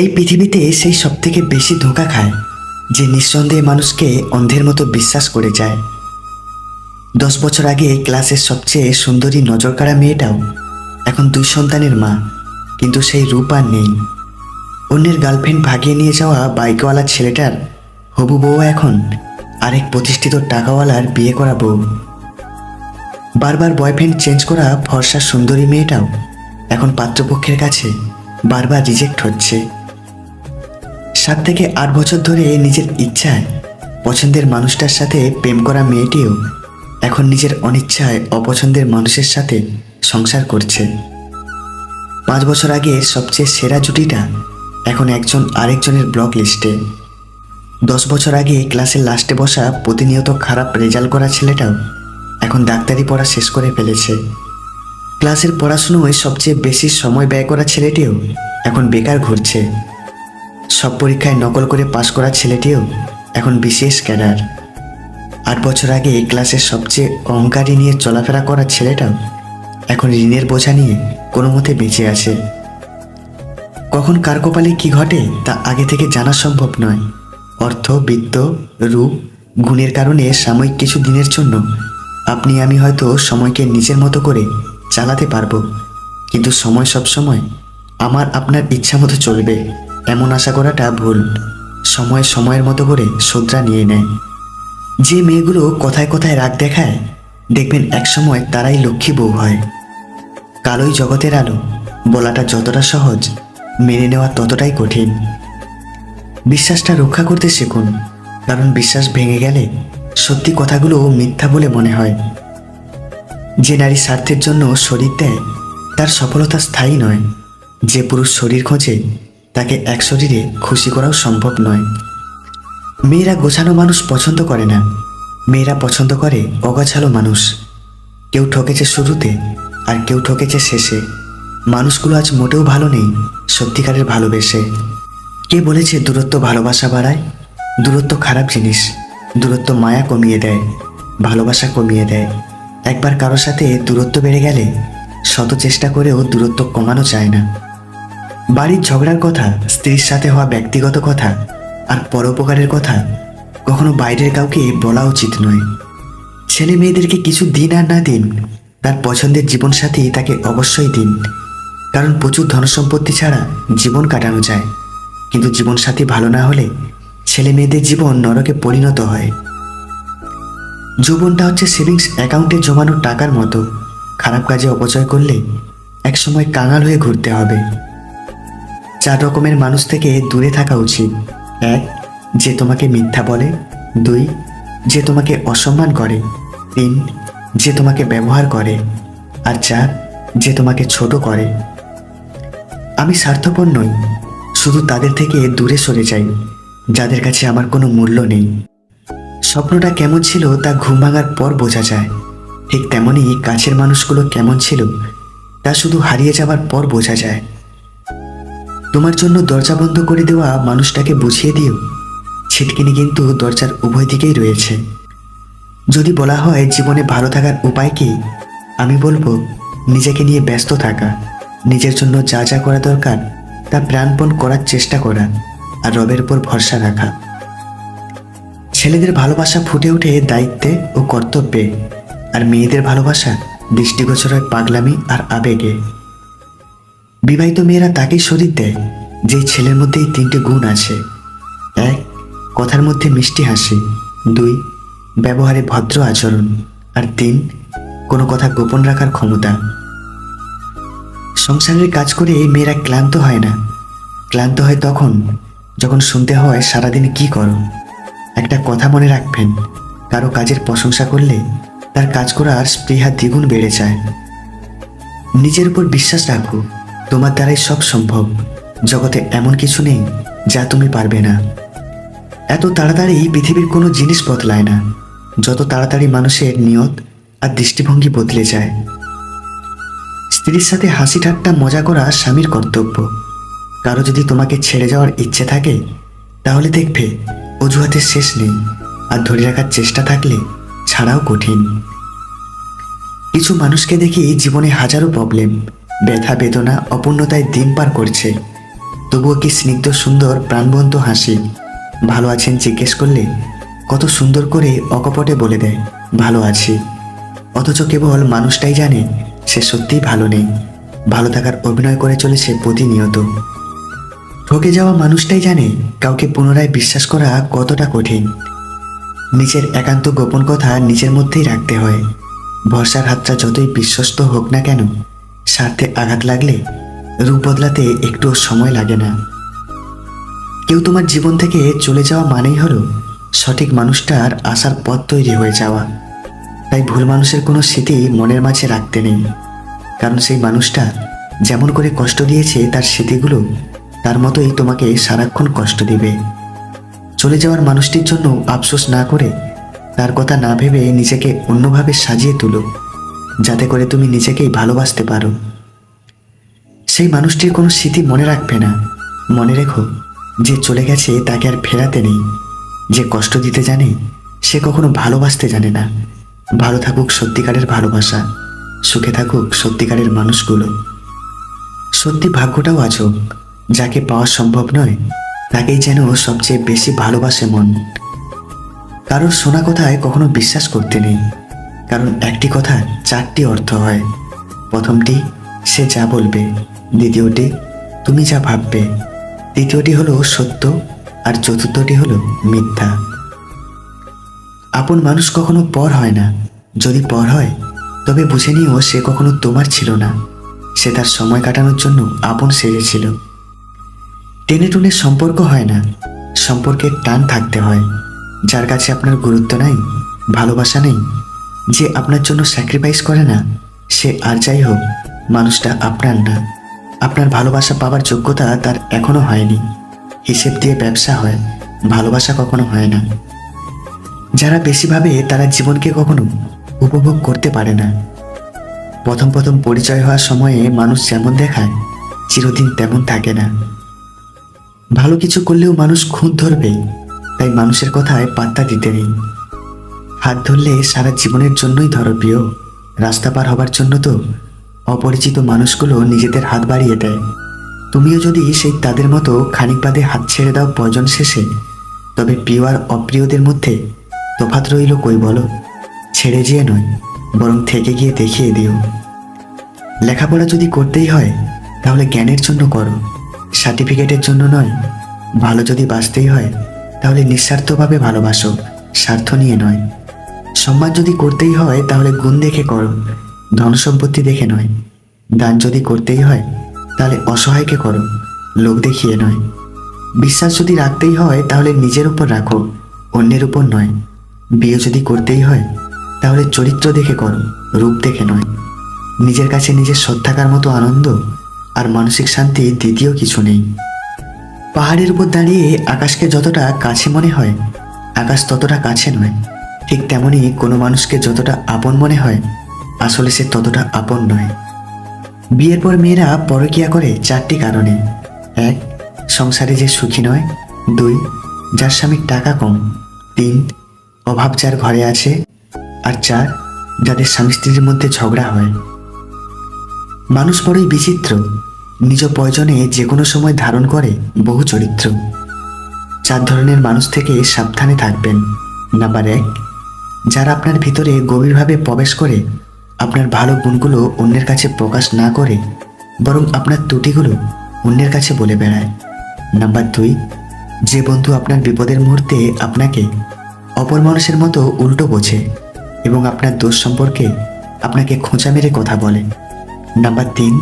এই পৃথিবীতে সেই সব থেকে বেশি ধোঁকা খায়, যে নিঃসন্দেহে মানুষকে অন্ধের মতো বিশ্বাস করে যায়। দশ বছর আগে ক্লাসের সবচেয়ে সুন্দরী নজর কাড়া মেয়েটাও এখন দুই সন্তানের মা, কিন্তু সেই রূপ আর নেই। অন্যের গার্লফ্রেন্ড ভাগিয়ে নিয়ে যাওয়া বাইকওয়ালা ছেলেটার হবু বউ এখন আরেক প্রতিষ্ঠিত টাকাওয়ালার বিয়ে করা বউ। বারবার বয়ফ্রেন্ড চেঞ্জ করা ফর্সা সুন্দরী মেয়েটাও এখন পাত্রপক্ষের কাছে বারবার রিজেক্ট হচ্ছে। সাত থেকে আট বছর ধরে নিজের ইচ্ছায় পছন্দের মানুষটার সাথে প্রেম করা মেয়েটিও এখন নিজের অনিচ্ছায় অপছন্দের মানুষের সাথে সংসার করছে। পাঁচ বছর আগে সবচেয়ে সেরা জুটিটা এখন একজন আরেকজনের ব্লক লিস্টে। দশ বছর আগে ক্লাসের লাস্টে বসা প্রতিনিয়ত খারাপ রেজাল্ট করা ছেলেটাও এখন ডাক্তারি পড়া শেষ করে ফেলেছে। ক্লাসের পড়াশুনোয় সবচেয়ে বেশি সময় ব্যয় করা ছেলেটিও এখন বেকার ঘুরছে। সব পরীক্ষায় নকল করে পাশ করা ছেলেটিও এখন বিশেষ ক্যাডার। আট বছর আগে এই ক্লাসের সবচেয়ে অহংকারী নিয়ে চলাফেরা করা ছেলেটাও এখন ঋণের বোঝা নিয়ে কোনো মতে বেঁচে আছে। কখন কার কপালে কী ঘটে তা আগে থেকে জানা সম্ভব নয়। অর্থ, বিত্ত, রূপ, গুণের কারণে সাময়িক কিছু দিনের জন্য আপনি আমি হয়তো সময়কে নিজের মতো করে চালাতে পারব। কিন্তু সময় সব সময় আমার, আপনার ইচ্ছা মতো চলবে। এমন আশা করাটা ভুল। সময় সময়ের মতো করে শোধরা নিয়ে নেয়। যে মেয়েগুলো কথায় কথায় রাগ দেখায়, দেখবেন একসময় তারাই লক্ষ্মী বউ হয়। কালোই জগতের আলো, বলাটা যতটা সহজ, মেনে নেওয়া ততটাই কঠিন। বিশ্বাসটা রক্ষা করতে শিখুন, কারণ বিশ্বাস ভেঙে গেলে সত্যি কথাগুলো মিথ্যা বলে মনে হয়। যে নারী স্বার্থের জন্য শরীর দেয়, তার সফলতা স্থায়ী নয়। যে পুরুষ শরীর খোঁজে তাকে এক শরীরে খুশি করাও সম্ভব নয়। মেয়েরা গোছানো মানুষ পছন্দ করে না। মেয়েরা পছন্দ করে অগাছালো মানুষ। কেউ ঠকেছে শুরুতে আর কেউ ঠকেছে শেষে। মানুষগুলো আজ মোটেও ভালো নেই, সত্যিকারের ভালোবেসে। কে বলেছে দূরত্ব ভালোবাসা বাড়ায়? দূরত্ব খারাপ জিনিস। দূরত্ব মায়া কমিয়ে দেয়, ভালোবাসা কমিয়ে দেয়। একবার কারোর সাথে দূরত্ব বেড়ে গেলে শত চেষ্টা করেও দূরত্ব কমানো যায় না। বাড়ির ঝগড়ার কথা, স্ত্রীর সাথে হওয়া ব্যক্তিগত কথা আর পরোপকারের কথা কখনো বাইরের কাউকে বলা উচিত নয়। ছেলে মেয়েদেরকে কিছু দিন আর না দিন, তার পছন্দের জীবনসাথী তাকে অবশ্যই দিন। কারণ প্রচুর ধনসম্পত্তি ছাড়া জীবন কাটানো যায়। কিন্তু জীবনসাথী ভালো না হলে ছেলে মেয়েদের জীবন নরকে পরিণত হয়। যৌবনটা হচ্ছে সেভিংস অ্যাকাউন্টে জমানো টাকার মতো। খারাপ কাজে অপচয় করলে একসময় কাঙাল হয়ে ঘুরতে হবে। চার রকমের মানুষ থেকে দূরে থাকা উচিত। এক, যে তোমাকে মিথ্যা বলে। দুই, যে তোমাকে অসম্মান করে। তিন, যে তোমাকে ব্যবহার করে। আর চার, যে তোমাকে ছোট করে। আমি স্বার্থপর নই, শুধু তাদের থেকে দূরে সরে যাই, যাদের কাছে আমার কোনো মূল্য নেই। স্বপ্নটা কেমন ছিল তা ঘুম ভাঙার পর বোঝা যায়। ঠিক তেমনই কাছের মানুষগুলো কেমন ছিল, তা শুধু হারিয়ে যাবার পর বোঝা যায়। তোমার জন্য দরজা বন্ধ করে দেওয়া মানুষটাকে বুঝিয়ে দিও। ছিটকিনি কিন্তু দরজার উভয় দিকেই রয়েছে। যদি বলা হয় জীবনে ভালো থাকার উপায় কি, আমি বলব নিজেকে নিয়ে ব্যস্ত থাকা। নিজের জন্য যা যা করা দরকার, তা প্রাণপণ করার চেষ্টা করা আর রবের উপর ভরসা রাখা। ছেলেদের ভালোবাসা ফুটে ওঠে দায়িত্বে ও কর্তব্যে, আর মেয়েদের ভালোবাসা দৃষ্টিগোচর হয় পাগলামি আর আবেগে। বিবাহিত মেয়েরা তাকেই শরীর দেয় যে ছেলের মধ্যে এই তিনটে গুণ আছে। এক, কথার মধ্যে মিষ্টি হাসি। দুই, ব্যবহারে ভদ্র আচরণ। আর তিন, কোনো কথা গোপন রাখার ক্ষমতা। সংসারের কাজ করে এই মেয়েরা ক্লান্ত হয় না। ক্লান্ত হয় তখন, যখন শুনতে হয় সারাদিন কি করো। একটা কথা মনে রাখবেন, কারও কাজের প্রশংসা করলে তার কাজ করার স্পৃহা দ্বিগুণ বেড়ে যায়। নিজের উপর বিশ্বাস রাখো। তোমার দ্বারাই সব সম্ভব। জগতে এমন কিছু নেই যা তুমি পারবে না। এত তাড়াতাড়ি পৃথিবীর কোনো জিনিস বদলায় না। যত তাড়াতাড়ি মানুষের নিয়ত আর দৃষ্টিভঙ্গি বদলে যায়। স্ত্রীর সাথে হাসি ঠাট্টা মজা করা স্বামীর কর্তব্য। কারও যদি তোমাকে ছেড়ে যাওয়ার ইচ্ছে থাকে, তাহলে দেখবে অজুহাতের শেষ নেই আর ধরে রাখার চেষ্টা থাকলে ছাড়াও কঠিন। কিছু মানুষকে দেখি জীবনে হাজারো প্রবলেম ব্যথা, বেদনা, অপূর্ণতায় দিন পার করছে। তবুও কি স্নিগ্ধ, সুন্দর, প্রাণবন্ত হাসি? ভালো আছেন জিজ্ঞেস করলে কত সুন্দর করে অকপটে বলে দেয়, ভালো আছি। অথচ কেবল মানুষটাই জানে সে সত্যিই ভালো নেই। ভালো থাকার অভিনয় করে চলেছে প্রতিনিয়ত। ঠকে যাওয়া মানুষটাই জানে কাউকে পুনরায় বিশ্বাস করা কতটা কঠিন। নিজের একান্ত গোপন কথা নিজের মধ্যেই রাখতে হয়। ভরসার হাতটা যতই বিশ্বস্ত হোক না কেন স্বার্থে আঘাত লাগলে রূপ বদলাতে একটু সময় লাগে না। কেউ তোমার জীবন থেকে চলে যাওয়া মানেই হলো সঠিক মানুষটার আসার পথ তৈরি হয়ে যাওয়া। তাই ভুল মানুষের কোনো স্মৃতি মনের মাঝে রাখতে নেই। কারণ সেই মানুষটা যেমন করে কষ্ট দিয়েছে তার স্মৃতিগুলো, তার মতোই তোমাকে সারাক্ষণ কষ্ট দিবে। চলে যাওয়ার মানুষটির জন্য আফসোস না করে তার কথা না ভেবে নিজেকে অন্যভাবে সাজিয়ে তুলো। যাতে করে তুমি নিজেকেই ভালোবাসতে পারো। সেই মানুষটির কোনো স্মৃতি মনে রাখবে না। মনে রেখো, যে চলে গেছে তাকে আর ফেরাতে নেই। যে কষ্ট দিতে জানে, সে কখনো ভালোবাসতে জানে না। ভালো থাকুক সত্যিকারের ভালোবাসা। সুখে থাকুক সত্যিকারের মানুষগুলো। সত্যি ভাগ্যটাও আজব যাকে পাওয়া সম্ভব নয়, তাকেই যেন সবচেয়ে বেশি ভালোবাসে মন। কারোর শোনা কথায় কখনো বিশ্বাস করতে নেই। কারণ একটি কথা চারটি অর্থ হয়। প্রথমটি, সে যা বলবে। দ্বিতীয়টি, তুমি যা ভাববে। তৃতীয়টি হলো সত্য আর চতুর্থটি হলো মিথ্যা। আপন মানুষ কখনো পর হয় না। যদি পর হয়, তবে বুঝে নিও সে কখনো তোমার ছিল না। সে তার সময় কাটানোর জন্য আপন সেজেছিল টেনে টুনে সম্পর্ক হয় না। সম্পর্কের টান থাকতে হয়। যার কাছে আপনার গুরুত্ব নাই, ভালোবাসা নেই যে আপনার জন্য স্যাক্রিফাইস করে না, সে আর যাই হোক, মানুষটা আপনার না। আপনার ভালোবাসা পাওয়ার যোগ্যতা তার এখনও হয়নি। হিসেব দিয়ে ব্যবসা হয়, ভালোবাসা কখনো হয় না। যারা বেশিভাবে তারা জীবনকে কখনো উপভোগ করতে পারে না। প্রথম প্রথম পরিচয় হওয়ার সময়ে মানুষ যেমন দেখায়, চিরদিন তেমন থাকে না। ভালো কিছু করলেও মানুষ খুঁত ধরবে তাই মানুষের কথায় পাত্তা দিতে নেই। হাত ধরলে সারা জীবনের জন্যই ধরো প্রিয় রাস্তা পার হবার জন্য তো অপরিচিত মানুষগুলো নিজেদের হাত বাড়িয়ে দেয়। তুমিও যদি সেই তাদের মতো খানিক বাদে হাত ছেড়ে দাও প্রয়োজন শেষে, তবে প্রিয় আর অপ্রিয়দের মধ্যে তফাৎ রইল কই বলো? ছেড়ে যেয়ে নয়, বরং থেকে গিয়ে দেখিয়ে দিও। লেখাপড়া যদি করতেই হয়, তাহলে জ্ঞানের জন্য করো। সার্টিফিকেটের জন্য নয়, ভালো যদি বাঁচতেই হয়, তাহলে নিঃস্বার্থভাবে ভালোবাসো, স্বার্থ নিয়ে নয়। সম্মান যদি করতেই হয়, তাহলে গুণ দেখে করো। ধন সম্পত্তি দেখে নয়। দান যদি করতেই হয়, তাহলে অসহায়কে করো। লোক দেখিয়ে নয়। বিশ্বাস যদি রাখতেই হয়, তাহলে নিজের উপর রাখো, অন্যের উপর নয়। বিয়ে যদি করতেই হয়, তাহলে চরিত্র দেখে করো, রূপ দেখে নয়। নিজের কাছে নিজের সৎ থাকার মতো আনন্দ আর মানসিক শান্তি দ্বিতীয় কিছু নেই। পাহাড়ের উপর দাঁড়িয়ে আকাশকে যতটা কাছে মনে হয়, আকাশ ততটা কাছে নয়। ঠিক তেমনই কোনো মানুষকে যতটা আপন মনে হয়, আসলে সে ততটা আপন নয়। বিয়ের পর মেয়েরা পরকিয়া করে চারটি কারণে। এক, সংসারে যে সুখী নয়। দুই, যার স্বামীর টাকা কম। তিন, অভাব যার ঘরে আছে। আর চার, যাদের স্বামী স্ত্রীর মধ্যে ঝগড়া হয়। মানুষ বড়ই বিচিত্র। নিজ প্রয়োজনে যে কোনো সময় ধারণ করে বহু চরিত্র। চার ধরনের মানুষ থেকে সাবধানে থাকবেন। নাম্বার এক যারা আপনার ভিতরে গভীরভাবে প্রবেশ করে আপনার ভালো গুণগুলো অন্যের কাছে প্রকাশ না করে, বরং আপনার ত্রুটিগুলো অন্যের কাছে বলে বেড়ায়। নাম্বার দুই, যে বন্ধু আপনার বিপদের মুহূর্তে আপনাকে অপর মানুষের মতো উল্টো বোঝে এবং আপনার দোষ সম্পর্কে আপনাকে খোঁচা মেরে কথা বলে। নাম্বার তিন,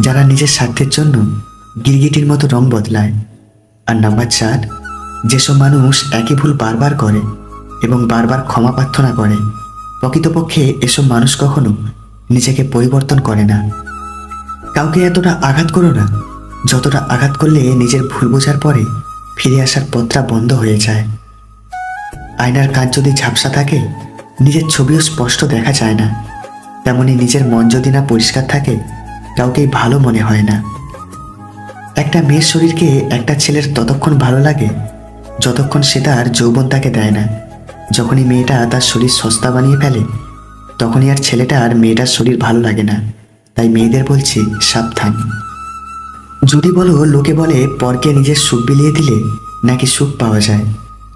যারা নিজের স্বার্থের জন্য গিরগিটির মতো রং বদলায়। আর নাম্বার চার, যেসব মানুষ একই ভুল বারবার করে এবং বারবার ক্ষমা প্রার্থনা করে। প্রকৃতপক্ষে এসব মানুষ কখনো নিজেকে পরিবর্তন করে না। কাউকে এতটা আঘাত করো না, যতটা আঘাত করলে নিজের ভুল বোঝার পরে ফিরে আসার পথটা বন্ধ হয়ে যায়। আয়নার কাজ যদি ঝাপসা থাকে, নিজের ছবিও স্পষ্ট দেখা যায় না। তেমনি নিজের মন যদি না পরিষ্কার থাকে, কাউকেই ভালো মনে হয় না। একটা মেয়ের শরীরকে একটা ছেলের ততক্ষণ ভালো লাগে, যতক্ষণ সে তার যৌবন তাকে দেয় না। যখনই মেয়েটা তার শরীর সস্তা বানিয়ে ফেলে, তখনই আর ছেলেটা আর মেয়েটার শরীর ভালো লাগে না। তাই মেয়েদের বলছি, সাবধান। যদি বলো, লোকে বলে, পরকে নিজের সুখ বিলিয়ে দিলে নাকি সুখ পাওয়া যায়?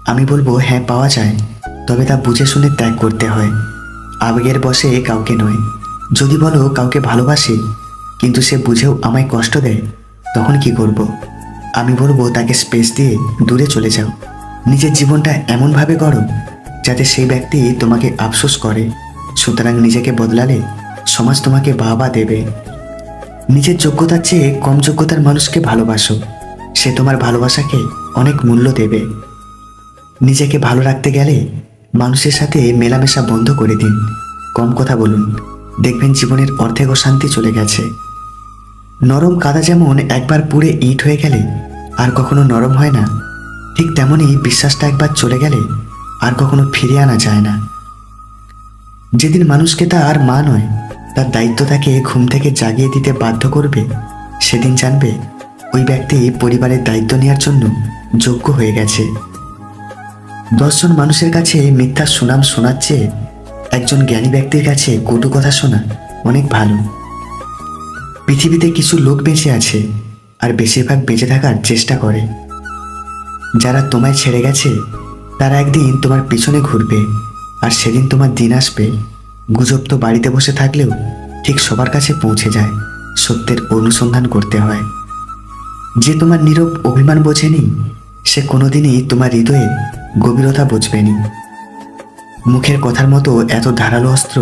আমি বলব হ্যাঁ পাওয়া যায়। তবে তা বুঝে শুনে ত্যাগ করতে হয়। আবেগের বসে কাউকে নয়। যদি বলো, কাউকে ভালোবাসি, কিন্তু সে বুঝেও আমায় কষ্ট দেয়, তখন কি করব। আমি বলব, তাকে স্পেস দিয়ে দূরে চলে যাও। নিজের জীবনটা এমনভাবে করো যাতে সেই ব্যক্তি তোমাকে আফসোস করে। সুতরাং নিজেকে বদলালে সমাজ তোমাকে বাবা দেবে। নিজের যোগ্যতার চেয়ে কম যোগ্যতার মানুষকে ভালোবাসো। সে তোমার ভালোবাসাকে অনেক মূল্য দেবে। নিজেকে ভালো রাখতে গেলে মানুষের সাথে মেলামেশা বন্ধ করে দিন। কম কথা বলুন। দেখবেন জীবনের অর্ধেক শান্তি চলে গেছে। নরম কাদা যেমন একবার পুড়ে ইট হয়ে গেলে আর কখনো নরম হয় না, ঠিক তেমনই বিশ্বাসটা একবার চলে গেলে কখনো ফিরিয়ে আনা যায় না। যেদিন মানুষকে তার মা নয়, তার দায়িত্ব তাকে ঘুম থেকে জাগিয়ে দিতে বাধ্য করবে, সেদিন জানবে ওই ব্যক্তি পরিবারের দায়িত্ব নেওয়ার জন্য যোগ্য হয়ে গেছে। দশজন মানুষের কাছে মিথ্যা সুনাম শোনার চেয়ে একজন জ্ঞানী ব্যক্তির কাছে কটু কথা শোনা অনেক ভালো। পৃথিবীতে কিছু লোক বেঁচে আছে আর বেশিরভাগ বেঁচে থাকার চেষ্টা করে। যারা তোমায় ছেড়ে গেছে তারা একদিন তোমার পিছনে ঘুরবে আর সেদিন তোমার দিন আসবে। গুজব তো বাড়িতে বসে থাকলেও ঠিক সবার কাছে পৌঁছে যায়, সত্যের অনুসন্ধান করতে হয়। যে তোমার নীরব অভিমান বোঝেনি, সে কোনোদিনই তোমার হৃদয়ে গভীরতা বুঝবেনি। মুখের কথার মতো এত ধারালো অস্ত্র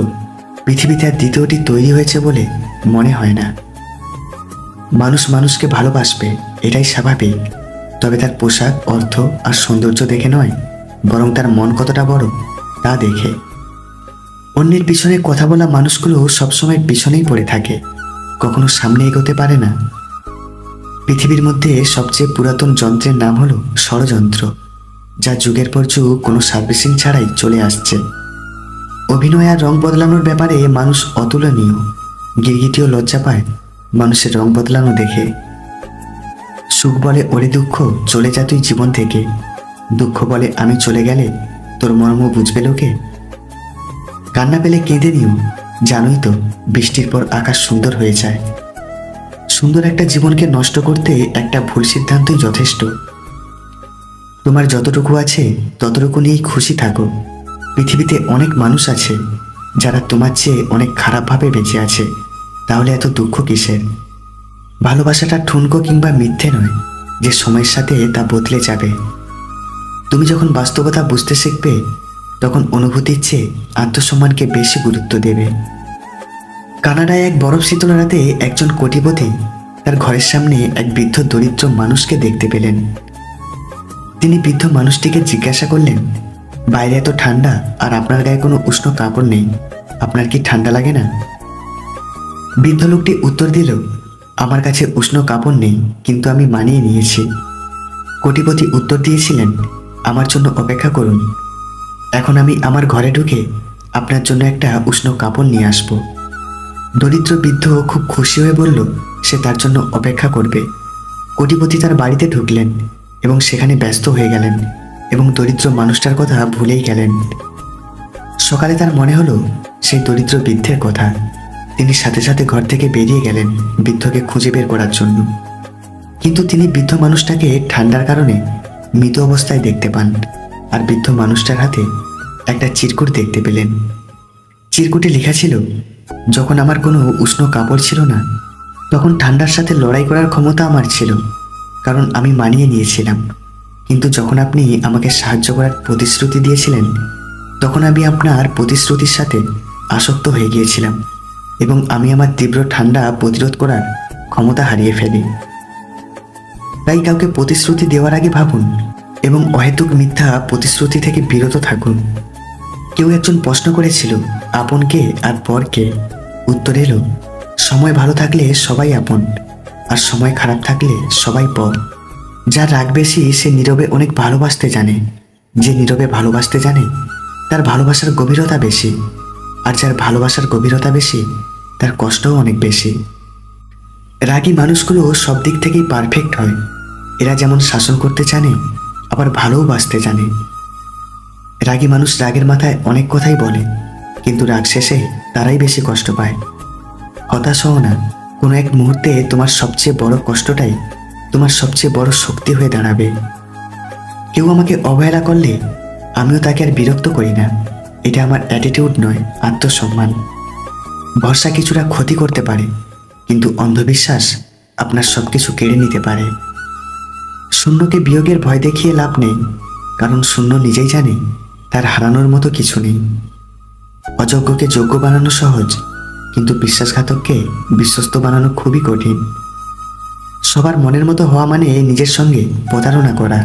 পৃথিবীতে আর দ্বিতীয়টি তৈরি হয়েছে বলে মনে হয় না। মানুষ মানুষকে ভালোবাসবে, এটাই স্বাভাবিক। তবে তার পোশাক, অর্থ আর সৌন্দর্য দেখে নয় বরং তার মন কতটা বড়, তা দেখে। অন্যের পিছনে কথা বলা মানুষগুলো সবসময় পিছনেই পড়ে থাকে, কখনো সামনে এগোতে পারে না। পৃথিবীর মধ্যে সবচেয়ে পুরাতন যন্ত্রের নাম হলো ষড়যন্ত্র, যা যুগের পর যুগ কোনো সার্ভিসিং ছাড়াই চলে আসছে। অভিনয় আর রং বদলানোর ব্যাপারে মানুষ অতুলনীয়, গিরগিটিও লজ্জা পায় মানুষের রং বদলানো দেখে। সুখ বলে ওরে দুঃখ চলে যা তুই জীবন থেকে। দুঃখ বলে আমি চলে গেলে তোর মর্ম বুঝবে লোকে? কান্না পেলে কেঁদে নিও, জানোই তো বৃষ্টির পর আকাশ সুন্দর হয়ে যায়। সুন্দর একটা জীবনকে নষ্ট করতে একটা ভুল সিদ্ধান্তই যথেষ্ট। তোমার যতটুকু আছে, ততটুকু নিয়েই খুশি থাকো। পৃথিবীতে অনেক মানুষ আছে, যারা তোমার চেয়ে অনেক খারাপভাবে বেঁচে আছে। তাহলে এত দুঃখ কিসের? ভালোবাসাটা ঠুনকো কিংবা মিথ্যে নয়, যে সময়ের সাথে তা বদলে যাবে। তুমি যখন বাস্তবতা বুঝতে শিখবে, তখন অনুভূতির চেয়ে আত্মসম্মানকে বেশি গুরুত্ব দেবে। কানাডায় এক বরফ শীতল রাতে একজন কোটিপতি তার ঘরের সামনে এক বৃদ্ধ দরিদ্র মানুষকে দেখতে পেলেন। তিনি বৃদ্ধ মানুষটিকে জিজ্ঞাসা করলেন, বাইরে এত ঠান্ডা আর আপনার গায়ে কোনো উষ্ণ কাপড় নেই, আপনার কি ঠান্ডা লাগে না? বৃদ্ধ লোকটি উত্তর দিল, আমার কাছে উষ্ণ কাপড় নেই, কিন্তু আমি মানিয়ে নিয়েছি। কোটিপতি উত্তর দিয়েছিলেন আমার জন্য অপেক্ষা করুন। এখন আমি আমার ঘরে ঢুকে আপনার জন্য একটা উষ্ণ কাপড় নিয়ে আসব। দরিদ্র বৃদ্ধ খুব খুশি হয়ে বলল, সে তার জন্য অপেক্ষা করবে। কোটিপতি তার বাড়িতে ঢুকলেন এবং সেখানে ব্যস্ত হয়ে গেলেন এবং দরিদ্র মানুষটার কথা ভুলেই গেলেন। সকালে তার মনে হলো, সেই দরিদ্র বৃদ্ধের কথা। তিনি সাথে সাথে ঘর থেকে বেরিয়ে গেলেন বৃদ্ধকে খুঁজে বের করার জন্য। কিন্তু তিনি বৃদ্ধ মানুষটাকে ঠান্ডার কারণে মৃত অবস্থায় দেখতে পান আর বৃদ্ধ মানুষটার হাতে একটা চিরকুট দেখতে পেলেন। চিরকুটে লেখা ছিল, যখন আমার কোনো উষ্ণ কাপড় ছিল না, তখন ঠান্ডার সাথে লড়াই করার ক্ষমতা আমার ছিল, কারণ আমি মানিয়ে নিয়েছিলাম। কিন্তু যখন আপনি আমাকে সাহায্য করার প্রতিশ্রুতি দিয়েছিলেন, তখন আমি আপনার প্রতিশ্রুতির সাথে আসক্ত হয়ে গিয়েছিলাম এবং আমি আমার তীব্র ঠান্ডা প্রতিরোধ করার ক্ষমতা হারিয়ে ফেলি। তাই কাউকে প্রতিশ্রুতি দেওয়ার আগে ভাবুন এবং অহেতুক মিথ্যা প্রতিশ্রুতি থেকে বিরত থাকুন। কেউ একজন প্রশ্ন করেছিল, আপন কে আর পর কে? উত্তর এলো, সময় ভালো থাকলে সবাই আপন, আর সময় খারাপ থাকলে সবাই পর। যার রাগ বেশি সে নীরবে অনেক ভালোবাসতে জানে। যে নীরবে ভালোবাসতে জানে, তার ভালোবাসার গভীরতা বেশি, আর যার ভালোবাসার গভীরতা বেশি, তার কষ্টও অনেক বেশি। রাগী মানুষগুলো সব দিক থেকেই পারফেক্ট হয়। এরা যেমন শাসন করতে জানে, আবার ভালোও বাসতে জানে। রাগী মানুষ রাগের মাথায় অনেক কথাই বলে, কিন্তু রাগ শেষে তারাই বেশি কষ্ট পায়। হতাশ হও না, কোনো এক মুহূর্তে তোমার সবচেয়ে বড় কষ্টটাই তোমার সবচেয়ে বড় শক্তি হয়ে দাঁড়াবে। কেউ আমাকে অবহেলা করলে আমিও তাকে আর বিরক্ত করি না। এটা আমার অ্যাটিটিউড নয়, আত্মসম্মান। ভরসা কিছুটা ক্ষতি করতে পারে, কিন্তু অন্ধবিশ্বাস আপনার সব কিছু কেড়ে নিতে পারে। শূন্যকে বিয়োগের ভয় দেখিয়ে লাভ নেই, কারণ শূন্য নিজেই জানে তার হারানোর মতো কিছু নেই। অযোগ্যকে যোগ্য বানানো সহজ, কিন্তু বিশ্বাসঘাতককে বিশ্বস্ত বানানো খুবই কঠিন। সবার মনের মতো হওয়া মানে নিজের সঙ্গে প্রতারণা করা।